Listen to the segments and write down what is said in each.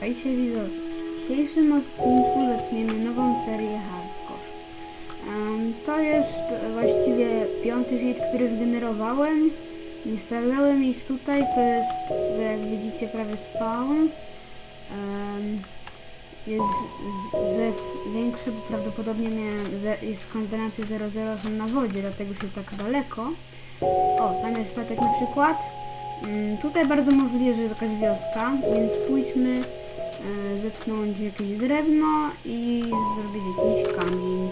Witajcie widzowie. W dzisiejszym odcinku zaczniemy nową serię Hardcore. Em, to jest właściwie piąty hit, który wygenerowałem. Nie sprawdzałem nic tutaj, to jest, jak widzicie, prawie spawn. Em, jest z- Z większy, bo prawdopodobnie miałem z, jest koordynaty 00 są na wodzie, dlatego się tak daleko. O, tam jest statek na przykład. Mm, Tutaj bardzo możliwe, że jest jakaś wioska, więc pójdźmy zetnąć jakieś drewno i zrobić jakiś kamień.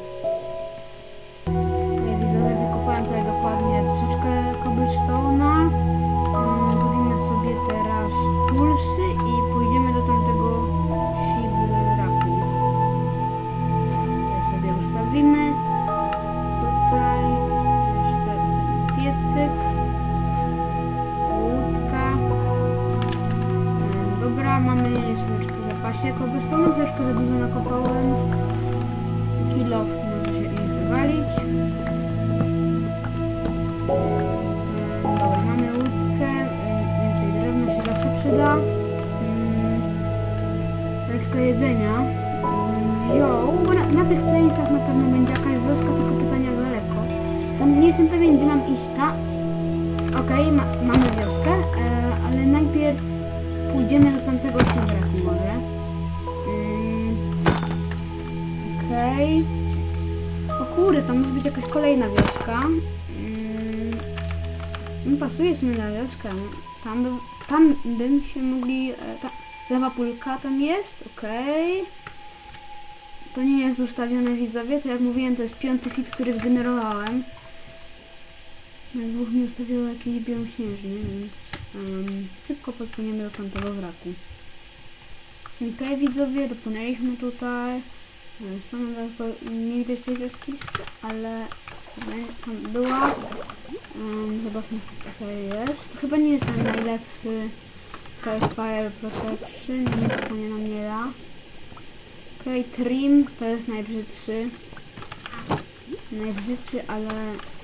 Jedzenia. Wziął, bo na, na tych plańcach na pewno będzie jakaś wioska, tylko pytanie jak daleko. Sam nie jestem pewien, gdzie mam iść, ta? Okej, ma, mamy wioskę, e, ale najpierw pójdziemy do tamtego szlaku może. Mm, Okej. O kurde, tam może być jakaś kolejna wioska. Mm, no pasuje w sumie na wioskę. Tam, by, tam bym się mogli... E, ta, lewa pulka tam jest, okej. To nie jest ustawione widzowie, to jak mówiłem, to jest piąty seed, który wygenerowałem. Na dwóch mi ustawiło jakiś biom śnieżny, więc em, szybko podpłyniemy do tamtego wraku. Okej, widzowie, dopłynęliśmy tutaj. E, Stąd nie widać tej wioski, ale tam była. Um, zobaczmy co tutaj jest. To chyba nie jest ten najlepszy okay, Fire Protection, nic to nie nam nie da. Okej, Trim to jest najbrzydszy. Najbrzydszy, ale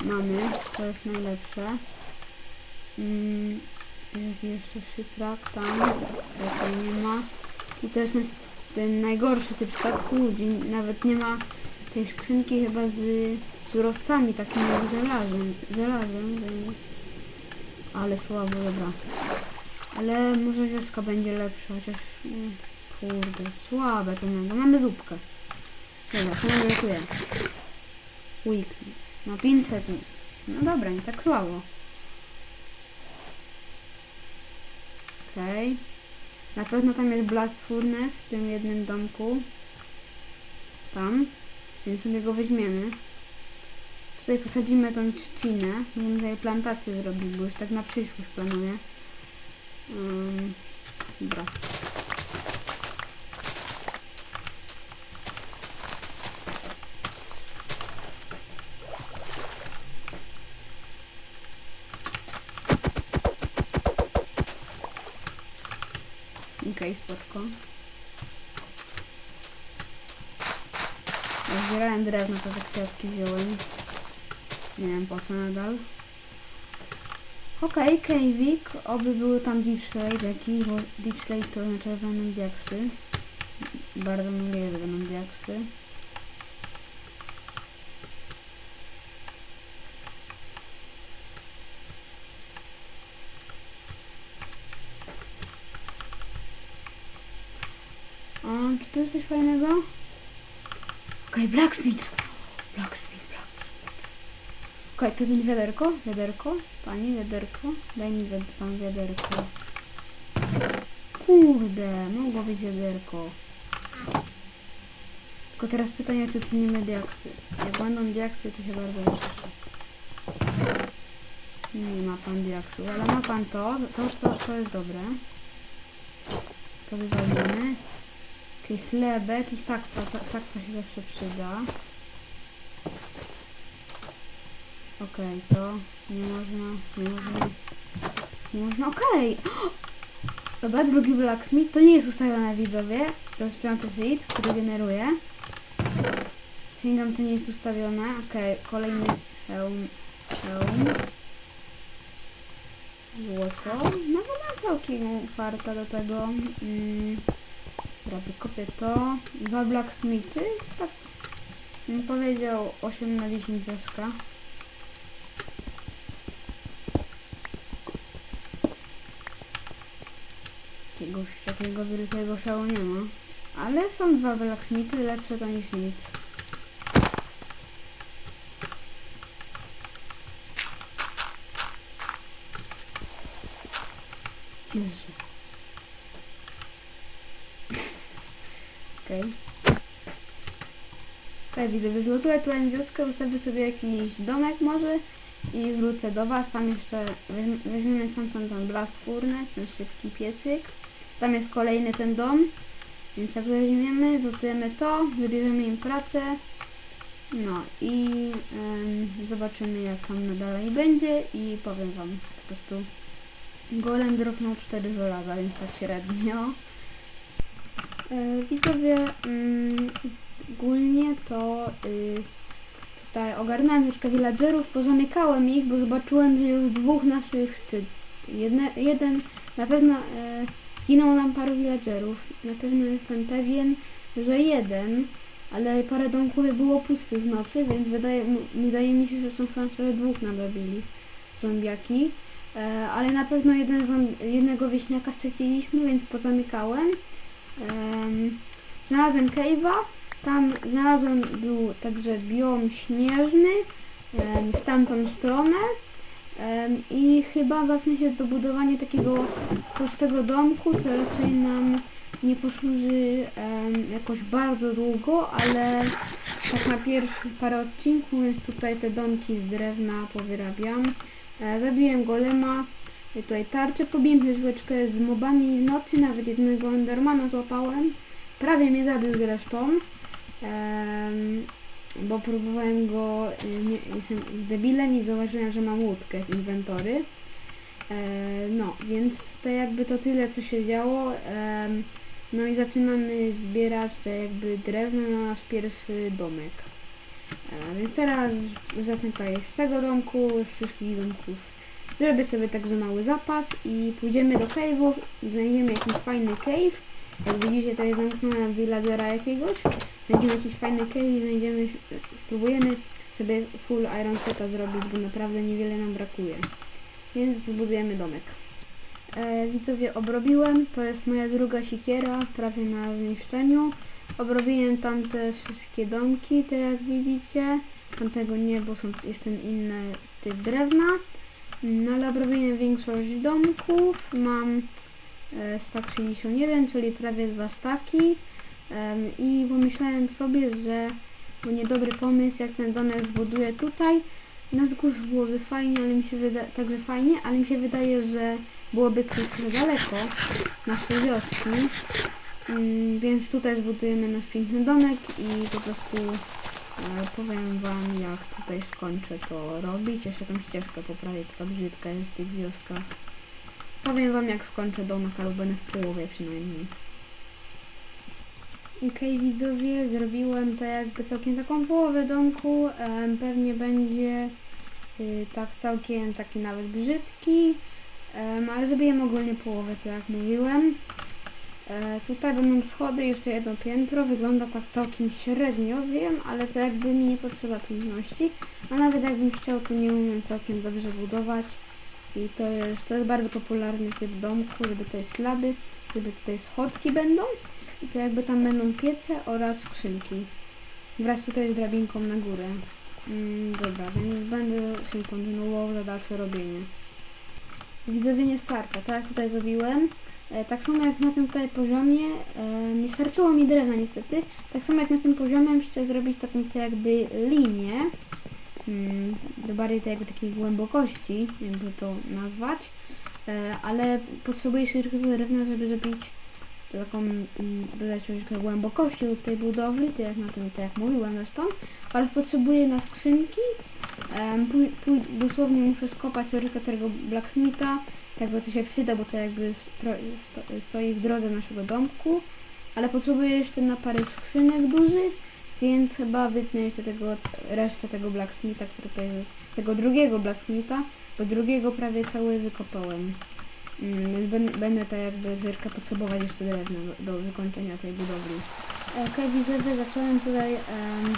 mamy. To jest najlepsze. Mm, jeszcze szyprak tam. Raczej nie ma. I to jest ten najgorszy typ statku. Gdzie nawet nie ma tej skrzynki chyba z surowcami, takimi jak żelazem. Żelazem, więc... Ale słabo, dobra. Ale może wioska będzie lepsza, chociaż... mm, Kurde, słabe to mega. Mamy zupkę. Dobra, co nam? Weakness. No 500 nic. No dobra, nie tak słabo. Okej. Na pewno tam jest Blast Furnace w tym jednym domku. Tam. Więc sobie go weźmiemy. Tutaj posadzimy tą trzcinę. Możemy tutaj plantację zrobić, bo już tak na przyszłość planuję. Um, dobra. Okej, spoczko. Jak zbierałem drewno, to te kwiatki wziąłem. Nie wiem po co nadal. Okej, okay, Kejwik. Oby były tam Deep Slate jakiś, bo Deep Slate to znaczy, będą diaksy. Bardzo możliwe, że będą diaksy. O, czy to jest coś fajnego? Okej, blacksmith. Blacksmith, blacksmith. Okej, to będzie wiaderko, wiaderko. Pani, wiaderko. Daj mi pan wiaderko. Kurde, mogło być wiaderko. Tylko teraz pytanie, czy cenimy diaksy. Jak będą diaksy, to się bardzo cieszę. Nie ma pan diaksu, ale ma pan to. To, to, to jest dobre. To wywalimy. Okej, chlebek i sakwa. Sa- Sakwa się zawsze przyda. Okej, to nie można, nie można, nie można, okej! Dobra, drugi blacksmith, to nie jest ustawione widzowie, to jest piąty seed, który generuje. Sięgam, to nie jest ustawione, okej, kolejny hełm, hełm. Złoto, no mam całkiem farta do tego. Mm. wykopię to. Dwa blacksmithy. Tak bym powiedział 8 na 10 wioska. Jakiegoś takiego wielkiego szału nie ma. Ale są dwa blacksmithy, lepsze to niż nic. Jezu. Okej. Okay. widzę, złotuję tutaj wioskę, ustawię sobie jakiś domek może i wrócę do was. Tam jeszcze weź- weźmiemy tamten ten blast furnace, ten szybki piecyk. Tam jest kolejny ten dom. Więc jak weźmiemy, zlutujemy to, wybierzemy im pracę. No i em, zobaczymy jak tam dalej będzie i powiem wam po prostu. Golem dropnął 4 żelaza, więc tak średnio. E, widzowie, mm, ogólnie to y, tutaj ogarnąłem troszkę villagerów, pozamykałem ich, bo zobaczyłem, że już dwóch naszych, czy jedne, jeden, na pewno e, zginęło nam paru villagerów. Na pewno jestem pewien, że jeden, ale parę domków było pustych w nocy, więc wydaje, wydaje mi się, że są szanse, że dwóch nadrobili zombiaki. E, ale na pewno jeden jednego wieśniaka straciliśmy, więc pozamykałem. Em, znalazłem cave'a, tam znalazłem był także biom śnieżny em, w tamtą stronę i chyba zacznie się dobudowanie takiego prostego domku, co raczej nam nie posłuży jakoś bardzo długo, ale tak na pierwszych parę odcinków, więc tutaj te domki z drewna powyrabiam. E, zabiłem golema, tutaj tarczę pobiłem żłeczkę z mobami w nocy, nawet jednego endermana złapałem. Prawie mnie zabił zresztą, em, bo próbowałem go, y, nie, jestem debilem i zauważyłem, że mam łódkę w inwentory. E, no, więc to jakby to tyle, co się działo. Em, no i zaczynamy zbierać te jakby drewno na nasz pierwszy domek. E, więc teraz tutaj z tego domku, z wszystkich domków. Zrobię sobie także mały zapas i pójdziemy do cave'ów, znajdziemy jakiś fajny cave. Jak widzicie, to jest zamknąłem villagera jakiegoś. Znajdziemy jakiś fajny cave i znajdziemy, spróbujemy sobie full iron seta zrobić, bo naprawdę niewiele nam brakuje. Więc zbudujemy domek. E, widzowie, obrobiłem, to jest moja druga sikiera, prawie na zniszczeniu. Obrobiłem tamte wszystkie domki, te jak widzicie. Tamtego nie, bo są, jest ten inny typ drewna. No ale obrobiłem większość domków. Mam e, stack 61, czyli prawie dwa staki. I pomyślałem sobie, że to niedobry pomysł, jak ten domek zbuduję tutaj. Na wzgórzu byłoby fajnie, ale mi się wydaje, także fajnie, ale mi się wydaje, że byłoby trochę daleko naszej wioski. Mm, więc tutaj zbudujemy nasz piękny domek i po prostu e, powiem wam jak tutaj skończę to robić. Jeszcze tą ścieżkę poprawię, taka brzydka jest w tych wioskach. Powiem wam jak skończę domek, albo będę w połowie przynajmniej. Okej widzowie, zrobiłem to jakby całkiem taką połowę domku. Pewnie będzie y, tak całkiem taki nawet brzydki. Ale zrobiłem ogólnie połowę, tak jak mówiłem. E, tutaj będą schody, jeszcze jedno piętro. Wygląda tak całkiem średnio, wiem, ale to jakby mi nie potrzeba piękności. A nawet jakbym chciał, to nie umiem całkiem dobrze budować. I to jest, to jest bardzo popularny typ domku, żeby tutaj slaby, żeby tutaj schodki będą. To jakby tam będą piece oraz skrzynki. Wraz tutaj z drabinką na górę. Mm, dobra, więc będę się kontynuował za dalsze robienie. Widzowie nie starcza, tak jak tutaj zrobiłem. E, tak samo jak na tym tutaj poziomie, e, nie starczyło mi drewna niestety. Tak samo jak na tym poziomie chcę zrobić taką to jakby linię. Mm, do bardziej tej jakby takiej głębokości, jakby to nazwać. E, ale potrzebuję jeszcze trochę drewna, żeby zrobić taką, mm, dodać troszkę głębokości do tej budowli, tak jak na tym, tak jak mówiłem zresztą. Oraz potrzebuję na skrzynki. Em, pój, pój, dosłownie muszę skopać troszkę tego blacksmitha, tak bo to się przyda, bo to jakby stro, sto, stoi w drodze naszego domku. Ale potrzebuję jeszcze na parę skrzynek dużych, więc chyba wytnę jeszcze tego, resztę tego blacksmitha, który jest, tego drugiego blacksmitha, bo drugiego prawie cały wykopałem. Mm, będę tak jakby zresztą potrzebować jeszcze drewna do, wykończenia tej budowli. Okej, widzę, że zacząłem tutaj, um,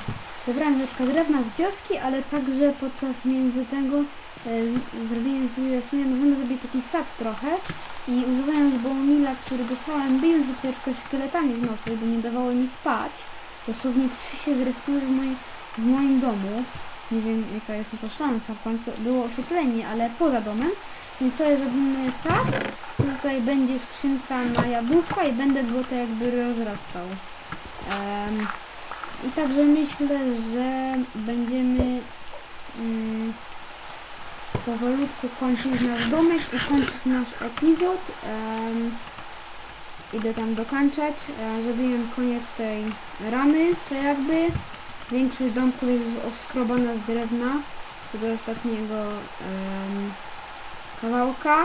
zebrałem troszkę drewna z wioski, ale także podczas między tego e, zrobiłem sobie właśnie, możemy zrobić taki sad trochę i używając bowmila, który dostałem bijąc się troszkę szkieletami w nocy, bo nie dawało mi spać, dosłownie trzy się zrespiły w, w moim domu, nie wiem jaka jest na to szansa, w końcu było oświetlenie, ale poza domem, więc tutaj zrobimy sad, tutaj będzie skrzynka na jabłuszka i będę go to jakby rozrastał. Em, I także myślę, że będziemy mm, powolutku kończyć nasz domek i kończyć nasz epizod. Em, idę tam dokończać. E, zrobiłem koniec tej ramy, to jakby. Większość domków jest oskrobana z drewna co do ostatniego em, kawałka.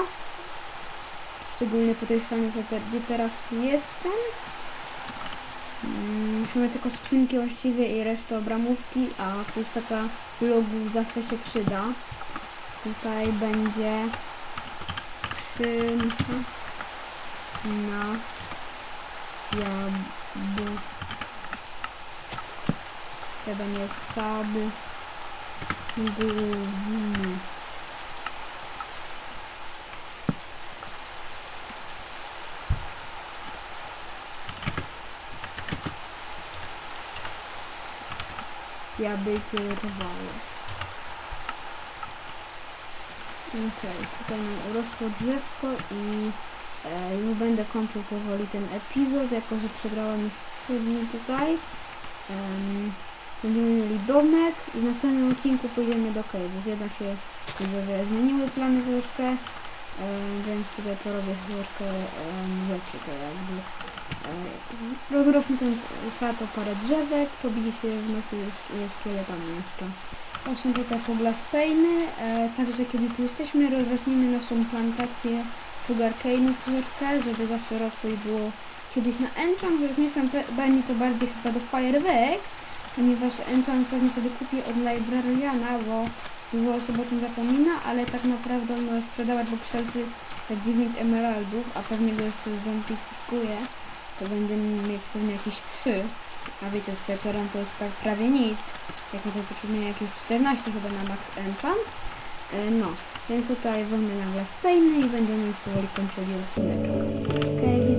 Szczególnie po tej stronie, gdzie teraz jestem. Mm, Musimy tylko skrzynki właściwie i resztę obramówki, a plus taka logów zawsze się przyda. Tutaj będzie skrzynka na jabłek. To będzie sad główny. Jabłki rwale. Okej, tutaj nam urosło drzewko i e, już będę kończył powoli ten epizod, jako że przegrałem już 3 dni tutaj. Em, będziemy mieli domek i w następnym odcinku pójdziemy do cave'ów. Jednak się widzowie zmieniły plany troszkę, więc tutaj porobię troszkę um, rzeczy to jakby. E, rozrosnę ten sad o parę drzewek, pobije się w nocy szkieletami jeszcze. Są tutaj poglaspejny, e, także kiedy tu jesteśmy rozrośniemy naszą plantację sugarcane'ów troszeczkę, żeby zawsze rosło i było kiedyś na enchant, więc nie jestem pe- mi to bardziej chyba do firework, ponieważ enchant pewnie sobie kupię od librariana, bo dużo osób o tym zapomina, ale tak naprawdę on może sprzedawać bokszelcy za 9 emeraldów, a pewnie go jeszcze zombifikuję, to będę mieć pewnie jakieś 3, a wiecie, z wieczorem to jest tak prawie nic, jak to potrzebuję jakieś 14 chyba na max enchant, E, no, więc tutaj wezmę na glass i będziemy już powoli kończyli odcineczek. Okej,